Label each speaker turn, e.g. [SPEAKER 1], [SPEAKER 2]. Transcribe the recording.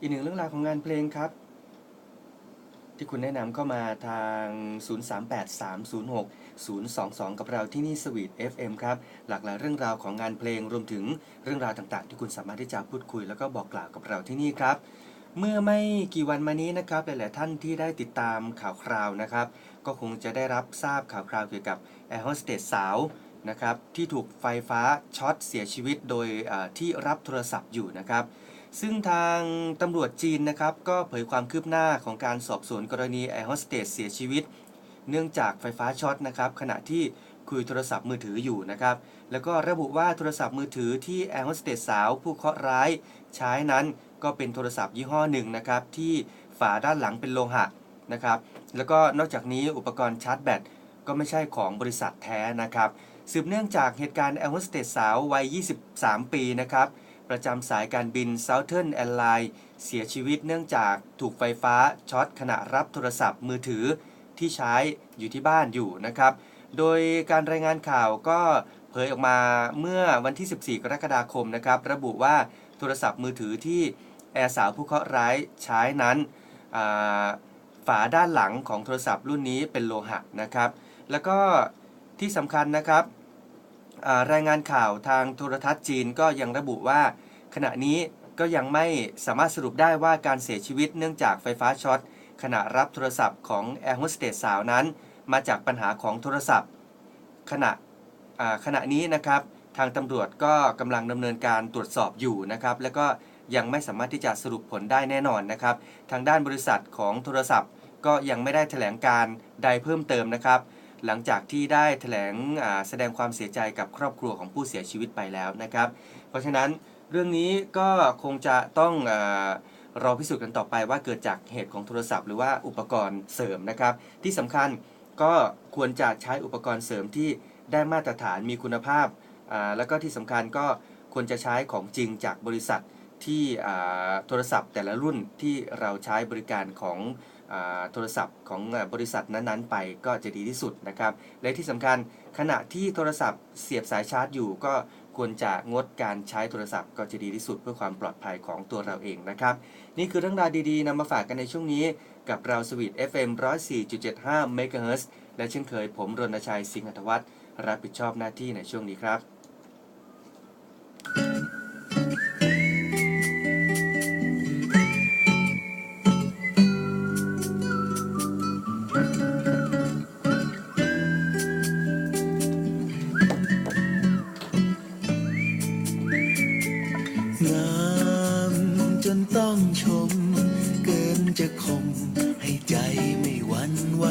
[SPEAKER 1] อีกหนึ่งเรื่องราวของงานเพลงครับ ที่คุณแนะนำเข้ามาทาง 038306 022 กับเราที่นี่สวีท FM ครับ หลากหลายเรื่องราวของงานเพลงรวมถึงเรื่องราวต่างๆ ที่คุณสามารถที่จะพูดคุย แล้วก็บอกกล่าวกับเราที่นี่ครับเมื่อไม่กี่วันมานี้นะครับหลาย ๆ ท่านที่ได้ติดตามข่าวคราวนะครับ ก็คงจะได้รับทราบข่าวคราวเกี่ยวกับแอร์โฮสเตสสาว นะครับที่ถูกไฟฟ้าช็อตเสียชีวิตโดยที่รับโทรศัพท์อยู่นะครับ ซึ่งทางตำรวจจีนนะครับก็เผยความคืบหน้าของการสอบสวนกรณีแอร์โฮสเตสเสียชีวิต เนื่องจากไฟฟ้าช็อตนะครับขณะที่คุยโทรศัพท์มือถืออยู่นะครับ แล้วก็ระบุว่าโทรศัพท์มือถือที่แอร์โฮสเตสสาวผู้เคราะห์ร้ายใช้นั้นก็เป็นโทรศัพท์ยี่ห้อหนึ่งนะครับที่ฝาด้านหลังเป็นโลหะนะครับ แล้วก็นอกจากนี้อุปกรณ์ชาร์จแบตก็ไม่ใช่ของบริษัทแท้นะครับ สืบเนื่องจากเหตุการณ์แอร์โฮสเตสสาววัย 23 ปีนะครับ ประจำสายการบิน Southern Airlines เสียชีวิตเนื่องจากถูกไฟฟ้าช็อตขณะรับโทรศัพท์มือถือที่ใช้อยู่ที่บ้านอยู่นะครับ โดยการรายงานข่าวก็เผยออกมาเมื่อวันที่ 14 กรกฎาคมนะครับ ระบุว่าโทรศัพท์มือถือที่แอร์สาวผู้เคราะห์ร้ายใช้นั้นฝาด้านหลังของโทรศัพท์รุ่นนี้เป็นโลหะนะครับ แล้วก็ที่สำคัญนะครับ รายงานข่าวทางโทรทัศน์จีนก็ยังระบุว่าขณะนี้ก็ยังไม่สามารถสรุปได้ว่าการเสียชีวิตเนื่องจากไฟฟ้าช็อตขณะรับโทรศัพท์ของแอร์โฮสเตสสาวนั้น มาจากปัญหาของโทรศัพท์ขณะขณะนี้นะครับทางตำรวจก็กำลังดำเนินการตรวจสอบอยู่นะครับ แล้วก็ยังไม่สามารถที่จะสรุปผลได้แน่นอนนะครับ ทางด้านบริษัทของโทรศัพท์ ก็ยังไม่ได้แถลงการใดเพิ่มเติมนะครับ หลังจากที่ได้แถลงแสดงความเสียใจกับครอบครัวของผู้เสียชีวิตไปแล้วนะครับ เพราะฉะนั้นเรื่องนี้ก็คงจะต้องอรอพิสูจน์กันต่อไปว่าเกิดจากเหตุของโทรศัพท์หรือว่าอุปกรณ์เสริมนะครับ ที่สำคัญก็ควรจะใช้อุปกรณ์เสริมที่ได้มาตรฐานมีคุณภาพ แล้วก็ที่สำคัญก็ควรจะใช้ของจริงจากบริษัท ที่โทรศัพท์แต่ละรุ่นที่เราใช้บริการของโทรศัพท์ของบริษัทนั้นๆ ไปก็จะดีที่สุดนะครับ และที่สำคัญขณะที่โทรศัพท์เสียบสายชาร์จอยู่ก็ควรจะงดการใช้โทรศัพท์ก็จะดีที่สุดเพื่อความปลอดภัยของตัวเราเองนะครับ นี่คือเรื่องราวดีๆนำมาฝากกันในช่วงนี้ กับเราสวีท FM 104.75 MHz และเช่นเคยผมรณชัยสิงห์อัธวัฒน์รับผิดชอบหน้าที่ในช่วงนี้ครับ
[SPEAKER 2] จนต้องชม เกินจะคมให้ใจไม่หวั่นไหว